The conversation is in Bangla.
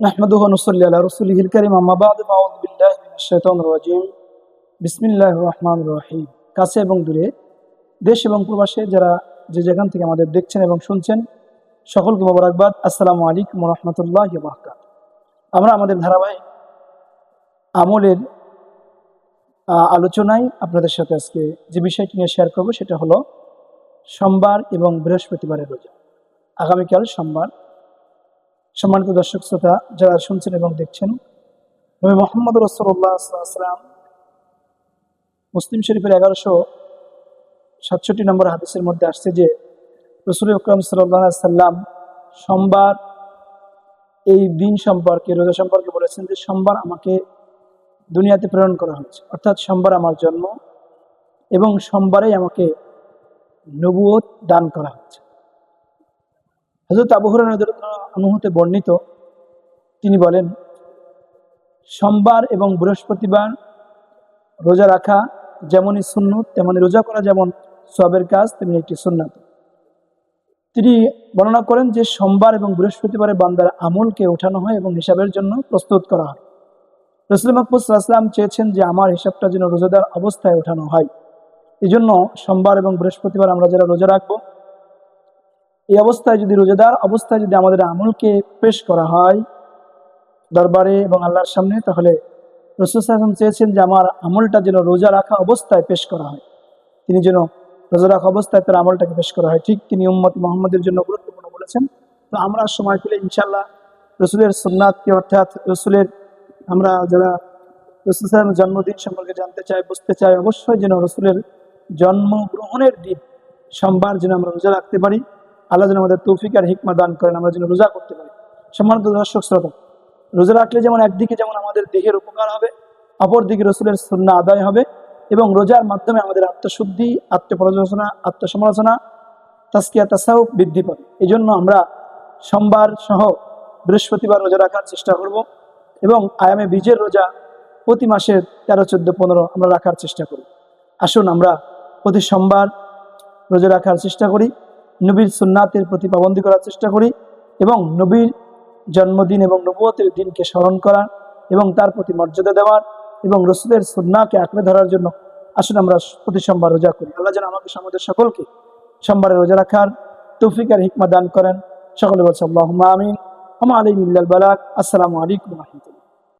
نحمده ونصلي على رسوله الكريم أما بعد فأعوذ بالله من الشيطان الرجيم بسم الله الرحمن الرحيم কাছে এবং দূরে দেশ এবং প্রবাসে যারা যে যেখান থেকে আমাদের দেখছেন এবং শুনছেন সকলকে মোবারকবাদ আসসালামু আলাইকুম রহমতুল্লাহ বাহকাত আমরা আমাদের ধারাবাহিক আমলের আহ, আলোচনায় আপনাদের সাথে আজকে যে বিষয়টি নিয়ে শেয়ার করব সেটা হলো সোমবার এবং বৃহস্পতিবারের রোজা আগামীকাল সোমবার সম্মানিত দর্শক শ্রোতা, যারা শুনছেন এবং দেখছেন, নবী মোহাম্মদ রসল্লাহাম মুসলিম শরীফের এগারোশো সাতষট্টি নম্বর হাদিসের মধ্যে আসছে যে, রসুল আকরম সাল্লাহ সাল্লাম সোমবার এই দিন সম্পর্কে, রোজা সম্পর্কে বলেছেন যে, সোমবার আমাকে দুনিয়াতে প্রেরণ করা হয়েছে। অর্থাৎ সোমবার আমার জন্ম এবং সোমবারেই আমাকে নবুয়ত দান করা হয়েছে। হজরত আবু হুরায়রা অনুহতে বর্ণিত, তিনি বলেন, সোমবার এবং বৃহস্পতিবার রোজা রাখা যেমনই সুন্নত তেমনি রোজা করা যেমন সবের কাজ, তেমনি একটি সুন্নত। তিনি বর্ণনা করেন যে সোমবার এবং বৃহস্পতিবারে বান্দার আমলকে ওঠানো হয় এবং হিসাবের জন্য প্রস্তুত করা হয়। রসুল মকবুল সাল্লাম চেয়েছেন যে আমার হিসাবটা যেন রোজাদার অবস্থায় ওঠানো হয়। এই জন্য সোমবার এবং বৃহস্পতিবার আমরা যারা রোজা রাখব এই অবস্থায় যদি রোজাদার অবস্থায় যদি আমাদের আমলকে পেশ করা হয় দরবারে এবং আল্লাহর সামনে, তাহলে রসুল সাহেব চেয়েছেন যে আমার আমলটা যেন রোজা রাখা অবস্থায় পেশ করা হয়। তিনি যেন রোজা রাখা অবস্থায় তার আমলটাকে পেশ করা হয়। ঠিক তিনি উম্মত মোহাম্মদের জন্য গুরুত্বপূর্ণ বলেছেন। তো আমরা সময় পেলে ইনশাল্লাহ রসুলের সোমনাথকে অর্থাৎ রসুলের আমরা যারা রসুল সাহেবের জন্মদিন সম্পর্কে জানতে চাই, বুঝতে চাই, অবশ্যই যেন রসুলের জন্মগ্রহণের দিন, সোমবার যেন আমরা রোজা রাখতে পারি। আল্লাহ যেন আমাদের তৌফিক আর হিকমা দান করেন, আমরা যেন রোজা করতে পারি। সম্মানিত দর্শক, শ্রোতা, রোজা রাখলে যেমন একদিকে যেমন আমাদের দেহের উপকার হবে, অপরদিকে রসুলের সন্না আদায় হবে এবং রোজার মাধ্যমে আমাদের আত্মশুদ্ধি আত্মপর্যালোচনা আত্মসমালোচনা তাস্কিয়া তাসাউ বৃদ্ধি পাবে। এই জন্য আমরা সোমবার সহ বৃহস্পতিবার রোজা রাখার চেষ্টা করব এবং আয়ামে বীজের রোজা প্রতি মাসের তেরো, চোদ্দ, পনেরো আমরা রাখার চেষ্টা করি আসুন আমরা প্রতি সোমবার রোজা রাখার চেষ্টা করি। নবীর সুন্নাতের প্রতি পাবন্দি করার চেষ্টা করি এবং নবীর জন্মদিন এবং নবুয়তের দিনকে স্মরণ করা এবং তার প্রতি মর্যাদা দেওয়ার এবং রসুলের সুন্নাকে আঁকড়ে ধরার জন্য আসুন আমরা প্রতি সোমবার রোজা করি। আল্লাহ যেন আমাকে আমাদের সকলকে সোমবারে রোজা রাখার তৌফিক আর হিকমা দান করেন। সকলে বলছে আল্লাহ আমিন। আমা আলী বালাক আসসালামু আলাইকুম রহমতুল্লাহ।